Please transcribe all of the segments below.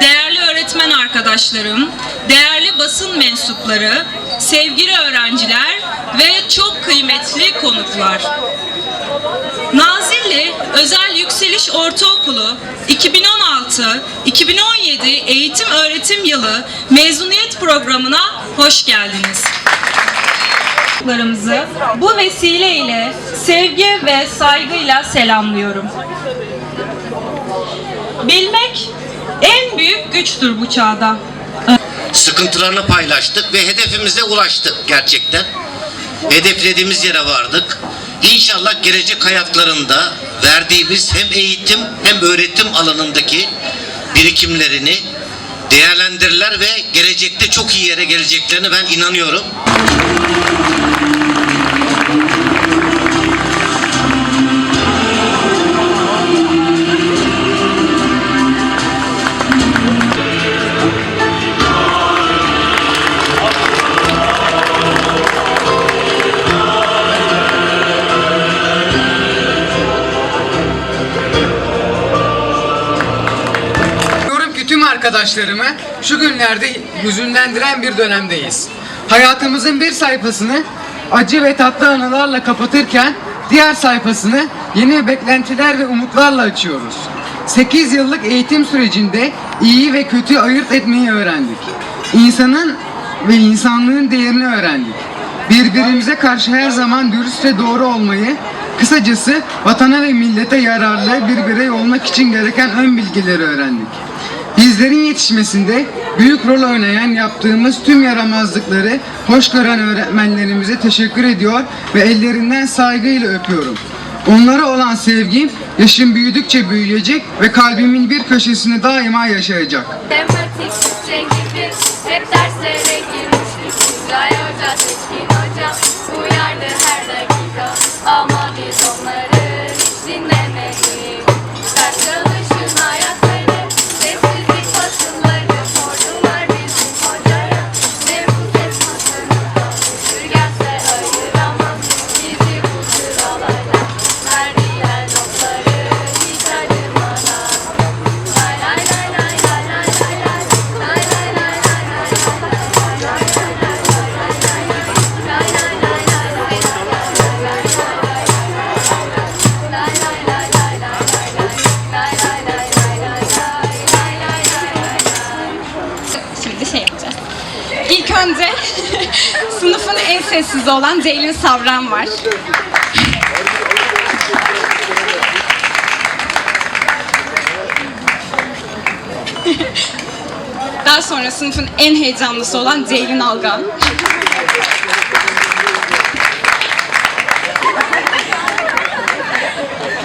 Değerli öğretmen arkadaşlarım, değerli basın mensupları, sevgili öğrenciler ve çok kıymetli konuklar. Nazilli Özel Yükseliş Ortaokulu 2016-2017 eğitim öğretim yılı mezuniyet programına hoş geldiniz. Larımızı bu vesileyle sevgi ve saygıyla selamlıyorum. Bilmek en büyük güçtür bu çağda. sıkıntılarını paylaştık ve hedefimize ulaştık gerçekten. Hedeflediğimiz yere vardık. İnşallah gelecek hayatlarında verdiğimiz hem eğitim hem öğretim alanındaki birikimlerini değerlendirirler ve gelecekte çok iyi yere geleceklerine ben inanıyorum. Arkadaşlarımı şu günlerde hüzünlendiren bir dönemdeyiz. Hayatımızın bir sayfasını acı ve tatlı anılarla kapatırken diğer sayfasını yeni beklentiler ve umutlarla açıyoruz. 8 yıllık eğitim sürecinde iyi ve kötü ayırt etmeyi öğrendik. İnsanın ve insanlığın değerini öğrendik. Birbirimize karşı her zaman dürüst ve doğru olmayı, kısacası vatana ve millete yararlı bir birey olmak için gereken ön bilgileri öğrendik. Bizlerin yetişmesinde büyük rol oynayan yaptığımız tüm yaramazlıkları hoş gören öğretmenlerimize teşekkür ediyor ve ellerinden saygıyla öpüyorum. Onlara olan sevgim yaşım büyüdükçe büyüyecek ve kalbimin bir köşesini daima yaşayacak. Dakika Ama biz onları sınıfın en sessiz olan Ceylin Savran var. Daha sonra sınıfın en heyecanlısı olan Ceylin Algan.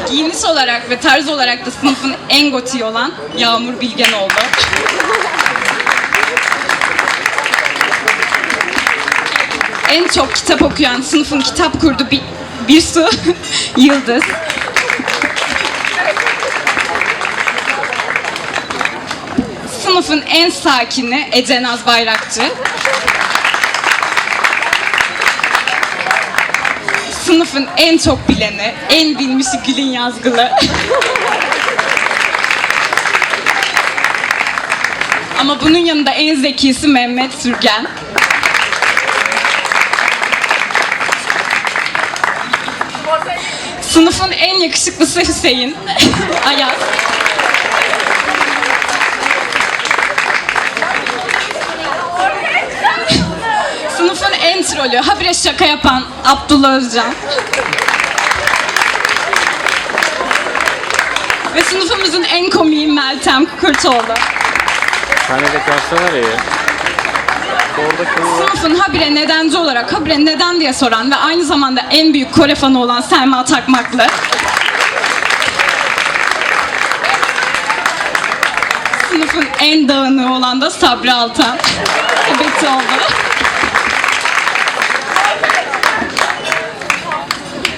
Giyiniş olarak ve tarz olarak da sınıfın en gotiği olan Yağmur Bilgen oldu. En çok kitap okuyan sınıfın kitap kurdu bir, bir su Yıldız. Sınıfın en sakini Ece Naz Bayrakçı. Sınıfın en çok bileni, en bilmişi Gül'ün yazgılı. Ama bunun yanında en zekisi Mehmet Sürgen. Sınıfın en yakışıklısı Hüseyin. Ayaz. Sınıfın en trolü, habire şaka yapan Abdullah Özcan. Ve sınıfımızın en komiği Meltem Kurtoğlu. Sahnede kalsalar ya. Sınıfın habire nedenci olarak habire neden diye soran ve aynı zamanda en büyük Kore fanı olan Selma Takmaklı. Sınıfın en dağınığı olan da Sabri Altan. Evet oldu.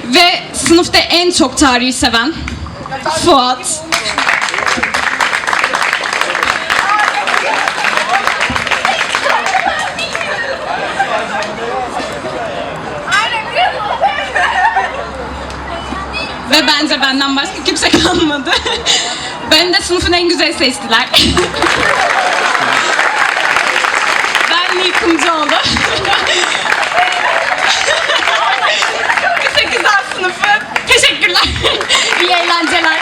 Ve sınıfta en çok tarihi seven Fuat. Ve bence benden başka kimse kalmadı. Beni de sınıfın en güzel seçtiler. ben Yıkımcıoğlu. Lise güzel sınıfı. Teşekkürler. İyi eğlenceler.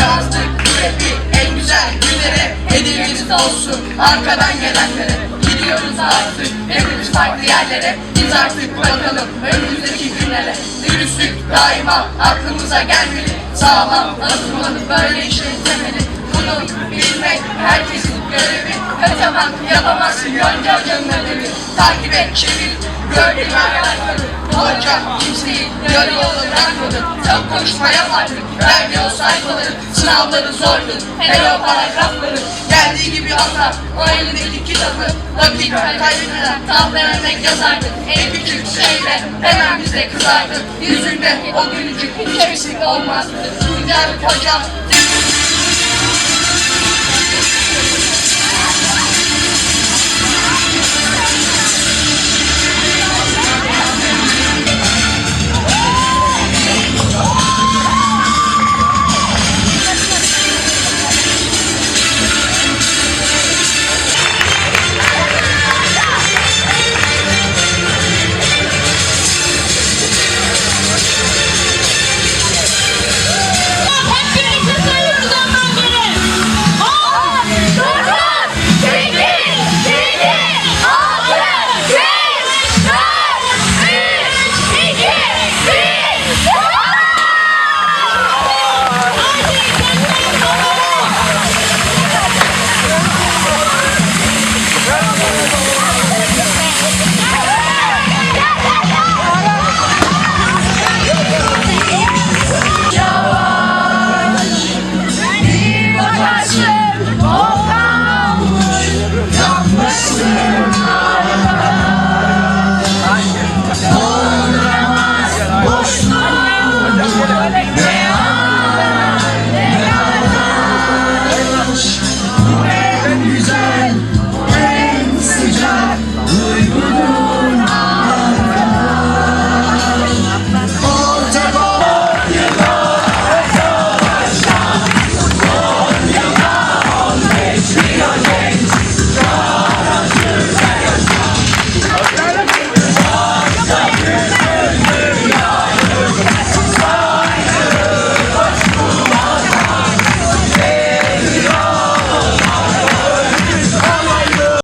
Yazdık rapi en güzel günlere Hediyemiz olsun arkadan gelenlere Gidiyoruz artık hepimiz farklı yerlere Biz artık bakalım önümüzdeki günlere Dürüstlük daima aklımıza gelmeli. Sağlam adımlanıp böyle işin temeli. Bunu bilmek herkesin görevi. Kaçamak yapamazsın yonca ödevi Takip et çevir gördüğün ayakları Hoca kimseyi yarı yolda bırakmadı Çok konuşma yapardık Verdi o sayfaları Sınavları zordu Hele o paragrafları. Geldiği gibi anlar O elindeki kitabı Vakit kaybetmeden Tam vererek yazardı. En küçük şeyle Hemen bize kızardı. Yüzünde o gülücük Hiç eksik olmazdı. Tuncay hocam